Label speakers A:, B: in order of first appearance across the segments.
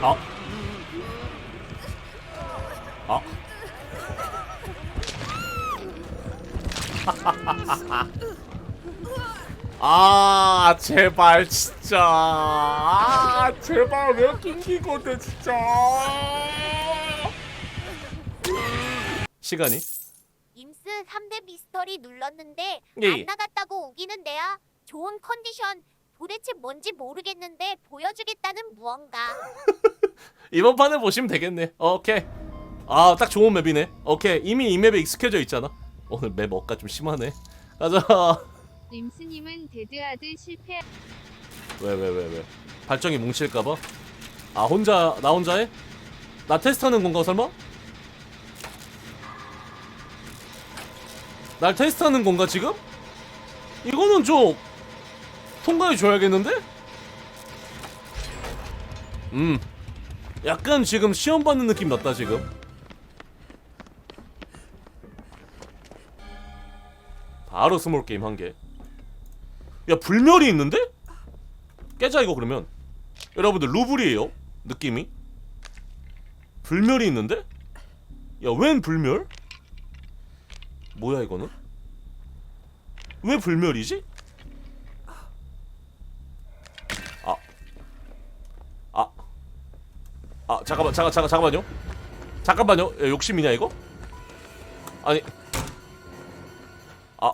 A: 아. 아. 아 제발 진짜 아 제발 왜 건데 진짜 시간이
B: 임스 3대 미스터리 눌렀는데
A: 예.
B: 안 나갔다고 우기는데요. 좋은 컨디션 도대체 뭔지 모르겠는데 보여주겠다는 무언가.
A: 이번 판에 보시면 되겠네 오케이 아 딱 좋은 맵이네 오케이 이미 이 맵에 익숙해져 있잖아 오늘 맵 억가 좀 심하네 가자
C: 임스님은 데드아드 실패.
A: 왜 왜 왜 왜, 발정이 뭉칠까봐 아 혼자 나 혼자 해? 나 테스트하는 건가 설마? 날 테스트하는 건가 지금? 이거는 좀 통과해 줘야겠는데? 음 약간 지금 시험 받는 느낌 났다 지금 바로 스몰 게임 한개 야 불멸이 있는데? 깨자 이거 그러면 여러분들 루블이에요 느낌이 불멸이 있는데? 야 웬 불멸? 뭐야 이거는? 왜 불멸이지? 잠깐만, 잠깐, 잠깐, 잠깐만요. 잠깐만요. 야, 욕심이냐, 이거? 아니. 아.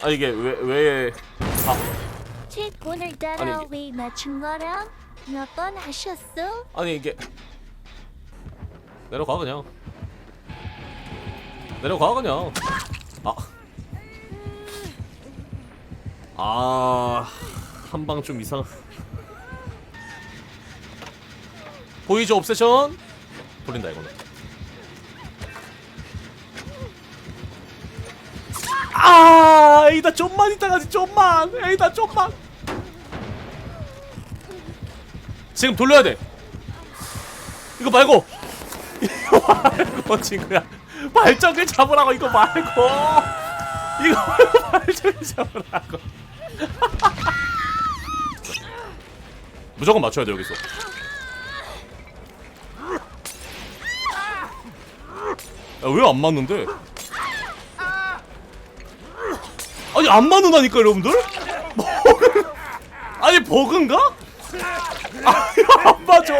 A: 아, 이게 왜, 왜. 아,
B: 채권을 따라
A: 아니,
B: 왜 맞춘 거랑 몇 번 하셨어?
A: 아니, 이게. 내려가, 그냥. 내려가, 그냥. 아. 아. 한 방 좀 이상. 보이죠, 옵세션? 돌린다, 이거는. 아, 에이다 좀만 이따 가지, 좀만. 에이다 좀만. 지금 돌려야 돼. 이거 말고. 이거 친구야. 발전기 잡으라고 이거 말고. 이거 발전기 잡으라고. 무조건 맞춰야 돼 여기서. 왜 안 맞는데? 아니 안 맞는다니까 여러분들? 아니 버그인가? 아 이거 안 맞아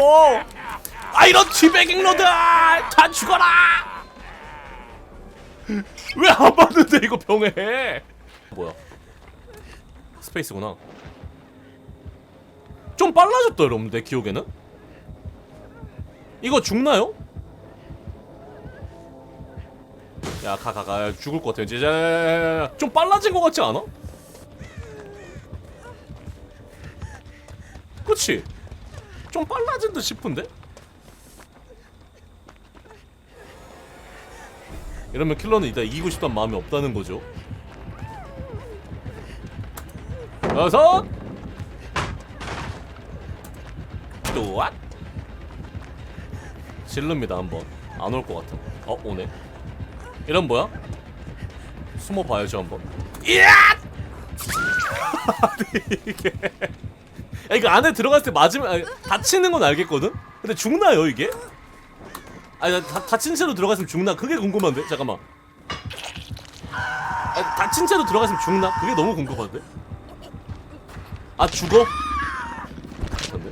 A: 아 이런 쥐배깅로들 다 죽어라 왜 안 맞는데 이거 병해 뭐야 스페이스구나 좀 빨라졌다 여러분 내 기억에는 이거 죽나요? 야 가 가 가. 죽을 것 같아. 이제 좀 빨라진 것 같지 않아? 그치? 좀 빨라진 듯 싶은데? 이러면 킬러는 이따 이기고 싶다는 마음이 없다는 거죠. 여섯! 또왓? 질릅니다 한번. 안 올 것 같아. 어 오네 이런 뭐야? 숨어 봐야죠 한번 이야 아니 이게 야, 이거 안에 들어갔을 때 맞으면 아니, 다치는 건 알겠거든? 근데 죽나요 이게? 아니 나 다, 다친 채로 들어갔으면 죽나? 그게 궁금한데? 잠깐만 아니, 다친 채로 들어갔으면 죽나? 그게 너무 궁금한데? 아 죽어? 근데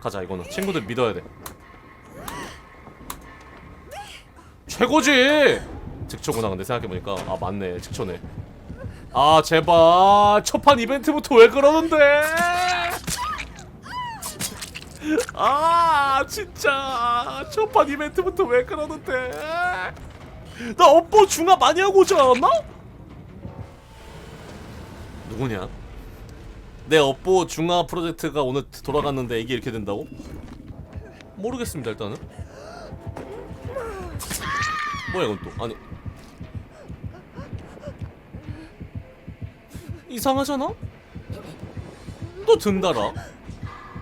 A: 가자 이거는 친구들 믿어야 돼 최고지! 즉초구나 근데 생각해보니까 아 맞네 즉초네 아 제발 첫판 이벤트부터 왜 그러는데 아 진짜 첫판 이벤트부터 왜 그러는데 나 업보 중화 많이 하고 오지 않았나? 누구냐? 내 업보 중화 프로젝트가 오늘 돌아갔는데 이게 이렇게 된다고? 모르겠습니다 일단은 뭐야 이건 또 아니 이상하잖아? 또 든다라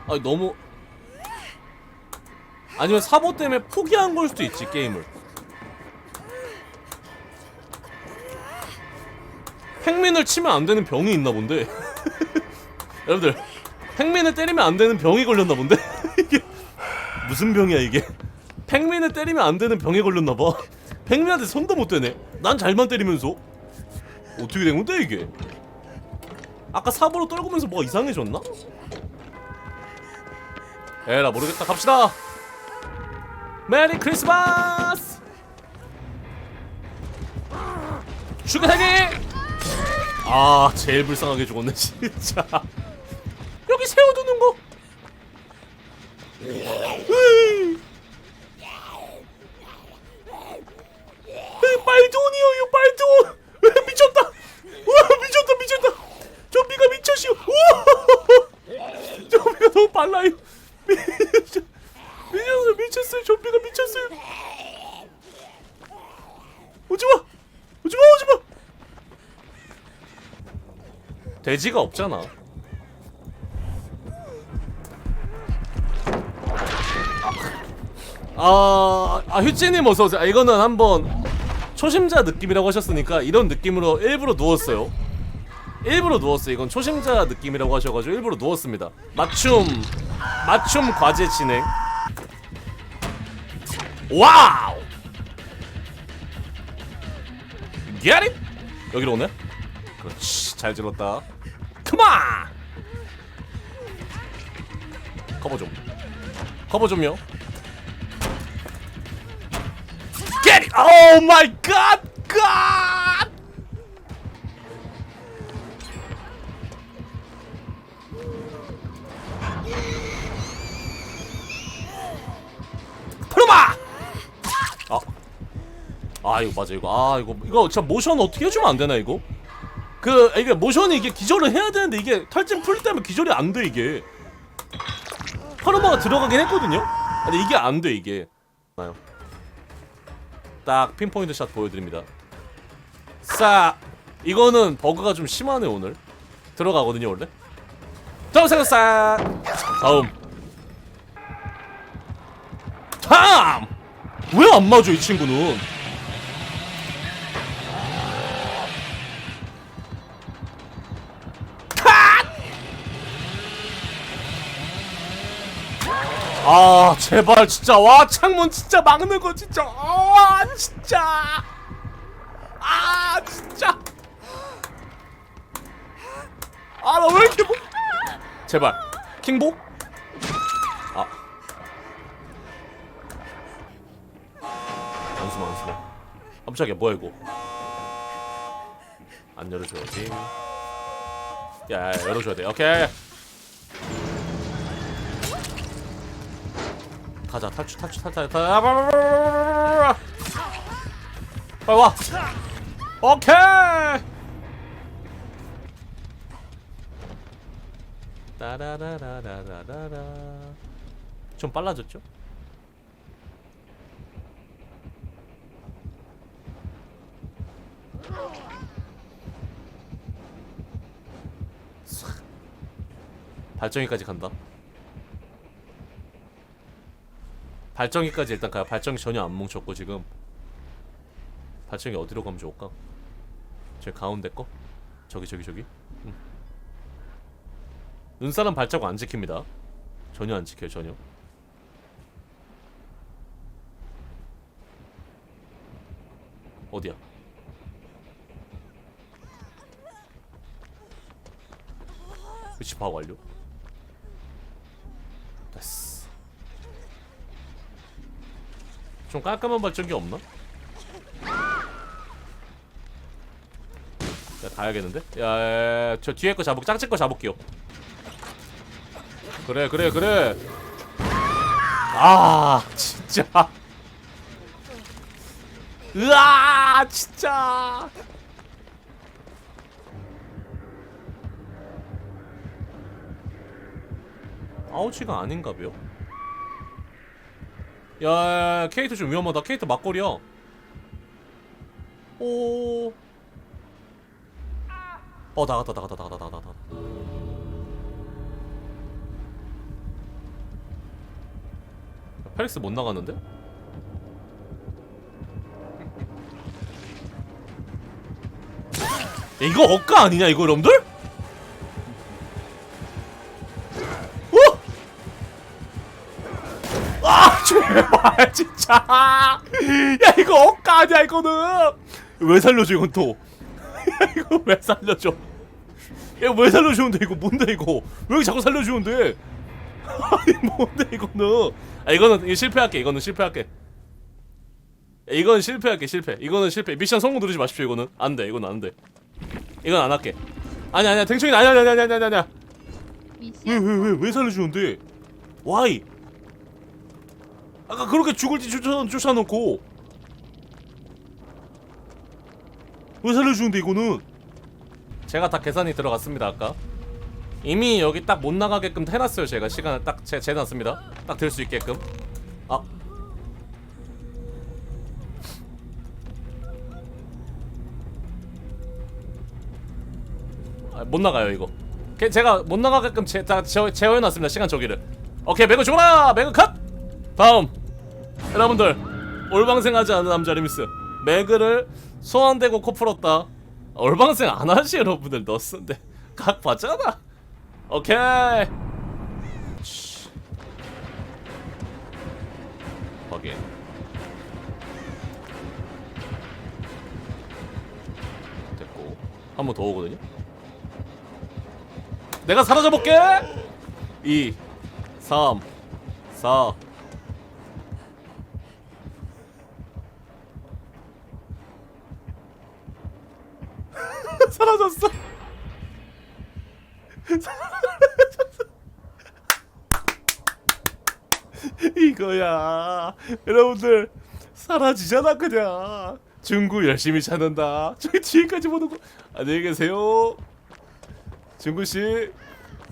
A: 아니 너무 아니면 사보 때문에 포기한 걸 수도 있지 게임을 행민을 치면 안 되는 병이 있나 본데. 여러분들 행민을 때리면 안 되는 병이 걸렸나 본데. 이게 무슨 병이야 이게? 팽민을 때리면 안 되는 병에 걸렸나 봐. 팽민한테 손도 못 대네. 난 잘만 때리면서 어떻게 된 건데 이게? 아까 삽으로 떨구면서 뭐가 이상해졌나? 에라 모르겠다 갑시다. 메리 크리스마스. 축하하기. 아 제일 불쌍하게 죽었네 진짜. 여기 세워두는 거. 으이. 으이, 말돈이요 말돈 으이, 미쳤다 우와 미쳤다 미쳤다 좀비가 미쳤시오 우와 좀비가 너무 빨라요. 미쳤 미쳤어요 미쳤어요. 좀비가 미쳤어요. 오지마! 오지마 오지마! 돼지가 없잖아. 아, 아 휴지님 어서 오세요. 아, 이거는 한번 초심자 느낌이라고 하셨으니까 이런 느낌으로 일부러 누웠어요. 일부러 누웠어요. 이건 초심자 느낌이라고 하셔가지고 일부러 누웠습니다. 맞춤, 맞춤 과제 진행. 와우. Get it? 여기로 오네. 그렇지, 잘 질렀다. 컴온. 커버 좀. 커버 좀요. Get it! Oh my god! God! 아 이거 맞아 이거 아 이거 이거 진짜 모션 어떻게 해주면 안 되나 이거? 그 이게 모션이 이게 기절을 해야 되는데 이게 탈진 풀 때문에 기절이 안 돼 이게. 파르마가 들어가긴 했거든요. 근데 이게 안 돼 이게. 딱 핀포인트 샷 보여드립니다. 싹 이거는 버그가 좀 심하네 오늘. 들어가거든요 원래. 다음 생각 싹 다음. 다음. 왜 안 맞아 이 친구는? 아 제발 진짜. 와 창문 진짜 막는 거 진짜. 아 진짜. 아 진짜. 아 나 왜 이렇게 못 제발. 킹보? 아. 안수마 안수마 깜짝이야 뭐야 이거? 안 열어줘야지. 야, 야 열어줘야 돼. 오케이 가자. 탈출 탈출 탈출 탈출. 아, 빨리 와. 오케이! 따라라라라라라. 좀 빨라졌죠? 싹. 발정이까지 간다 발정이까지 일단 가요. 발정이 전혀 안 뭉쳤고 지금 발정이 어디로 가면 좋을까? 저 가운데 거? 저기 저기 저기. 응. 눈사람 발자국 안 지킵니다. 전혀 안 지켜요 전혀. 어디야? 위치 파악 완료. 좀 깔끔한 발전기 없나? 야 가야겠는데? 야저 저 뒤에 거 잡을 짝짓 거 잡을게요. 그래 그래 그래. 아 진짜. 으아 진짜. 아우치가 아닌가벼? 야, 야, 야, 케이트 좀 위험하다. 케이트 막걸리야. 오. 어, 나갔다, 나갔다, 나갔다, 나갔다, 나갔다. 페릭스 못 나갔는데? 이거 억까 아니냐 이거 여러분들? 아 제발 진짜. 야 이거 억까 아니야 이거는? 왜 살려줘 이건 또? 야, 이거 왜 살려줘? 야 왜 살려주는데 이거 뭔데 이거? 왜 이렇게 자꾸 살려주는데? 아니 뭔데 이거는? 아 이거는 이거 실패할게 이거는 실패할게. 야, 이건 실패할게 실패. 이거는 실패. 미션 성공 누르지 마십시오 이거는. 안돼 이건 안돼. 이건 안 할게. 아니 아니야 댕충이 아니야 아니야 아니야 아니야 아니야. 왜
C: 미션
A: 왜왜왜 살려주는데? 와이 아까 그렇게 죽을 지 쫓아, 쫓아놓고. 왜 살려주는데 이거는? 제가 다 계산이 들어갔습니다 아까. 이미 여기 딱 못 나가게끔 해놨어요 제가. 시간을 딱 재, 재놨습니다. 딱될수 있게끔. 아. 아, 못 나가요 이거. 걔- 제가 못 나가게끔 제, 다 제어, 제어해놨습니다 시간 저기를. 오케이 매그 죽어라! 매그 컷. 다음 여러분들 올방생하지 않은 남자 리미스 매그를 소환되고 코 풀었다. 올방생 안 하시 여러분들 넣었는데 각 봤잖아. 오케이. 치. 확인. 됐고 한 번 더 오거든요. 내가 사라져 볼게. 2 3 4 사라졌어. 이거야. 여러분들 사라지잖아 그냥. 중구 열심히 찾는다. 저기 뒤에까지 보는 거. 안녕히 계세요. 중구 씨,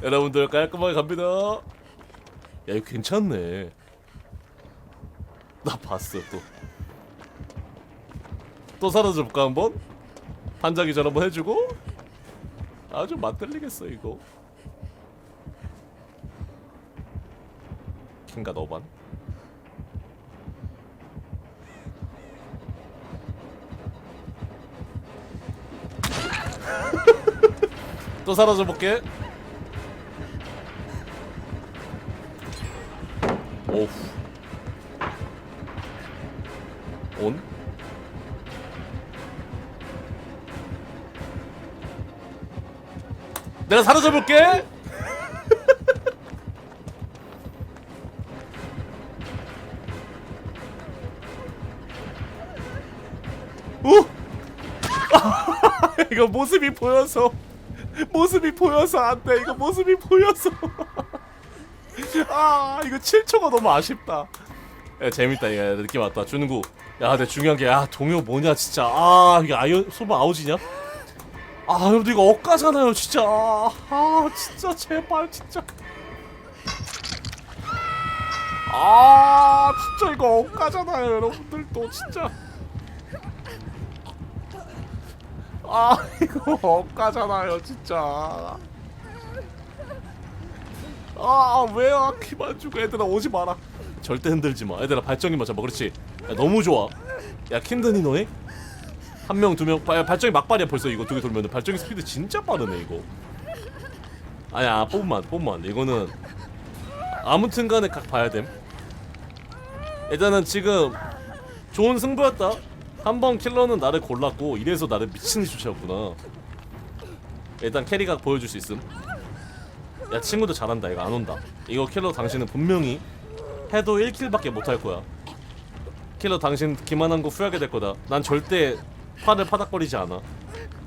A: 여러분들 깔끔하게 갑니다. 야 이거 괜찮네. 나 봤어 또. 또 사라져 볼까 한번? 반자기전 한번 해주고. 아주 맛들리겠어 이거. 킹가 너반. 또 사라져 볼게. 오우. 내가 사라져 볼게. 오! 이거 모습이 보여서 모습이 보여서 안 돼. 이거 모습이 보여서. 아, 이거 7초가 너무 아쉽다. 야, 재밌다. 이거 느낌 왔다. 준구. 야, 근데 중요한 게, 야, 동요 뭐냐, 진짜. 아, 이게 아이언, 소바 아웃이냐? 아, 여러분들 이거 억까잖아요, 진짜. 아, 진짜, 제발, 진짜. 아, 진짜 이거 억까잖아요, 여러분들 또 진짜. 아, 이거 억까잖아요, 진짜. 아, 왜요? 키만 주고 애들아 오지 마라. 절대 흔들지 마. 애들아 발정이 맞아. 뭐 그렇지. 야, 너무 좋아. 야, 킨드니 너네? 한 명, 두 명. 발, 발정이 막발이야 벌써 이거 두 개 돌면 발정이 스피드 진짜 빠르네 이거. 아니야, 뽑으면 안 돼, 뽑으면 안 돼. 이거는 아무튼간에 각 봐야 됨. 일단은 지금 좋은 승부였다. 한 번 킬러는 나를 골랐고 이래서 나를 미친 쫓아왔구나. 일단 캐리각 보여줄 수 있음. 야 친구들 잘한다 이거 안 온다 이거 킬러 당신은 분명히 해도 1킬밖에 못 할 거야 킬러 당신 기만한 거 후회하게 될 거다 난 절대 팔을 파닥거리지 않아.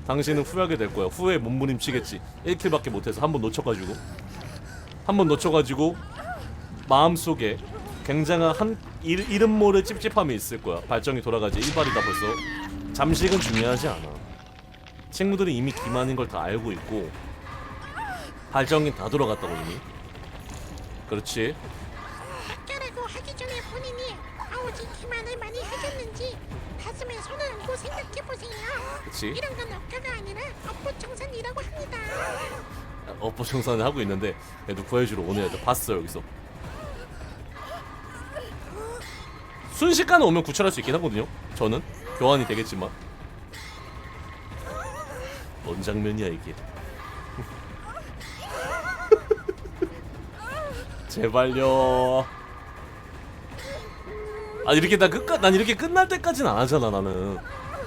A: 당신은 후회하게 될 거야. 후회 몸부림치겠지. 1킬밖에 못해서 한 번 놓쳐가지고. 한 번 놓쳐가지고 마음속에 굉장한 한 이, 이름 모를 찝찝함이 있을 거야. 발정이 돌아가지. 일발이다 벌써. 잠식은 중요하지 않아. 친구들이 이미 기만인 걸 다 알고 있고 발정이 다 돌아갔다고 이미.
D: 그렇지 기만을 많이 하셨는지 가슴에 손을 얹고 생각해보세요.
A: 그치?
D: 이런 건 억가가 아니라 업보청산이라고 합니다.
A: 업보 청산을 하고 있는데 얘도 구해주러 오는 애들 봤어 여기서. 순식간에 오면 구출할 수 있긴 하거든요. 저는? 교환이 되겠지만. 뭔 장면이야 이게. 제발요 아 이렇게 나 끝까 난 이렇게 끝날 때까지는 안 하잖아 나는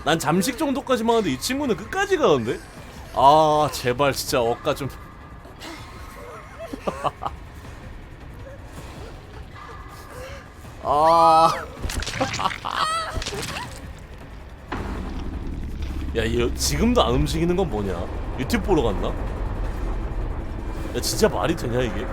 A: 난 잠식 정도까지만 하는데 이 친구는 끝까지 가는데 아 제발 진짜 억까 좀 아. 야, 얘 지금도 안 움직이는 건 뭐냐? 유튜브 보러 갔나? 야, 진짜 말이 되냐, 이게?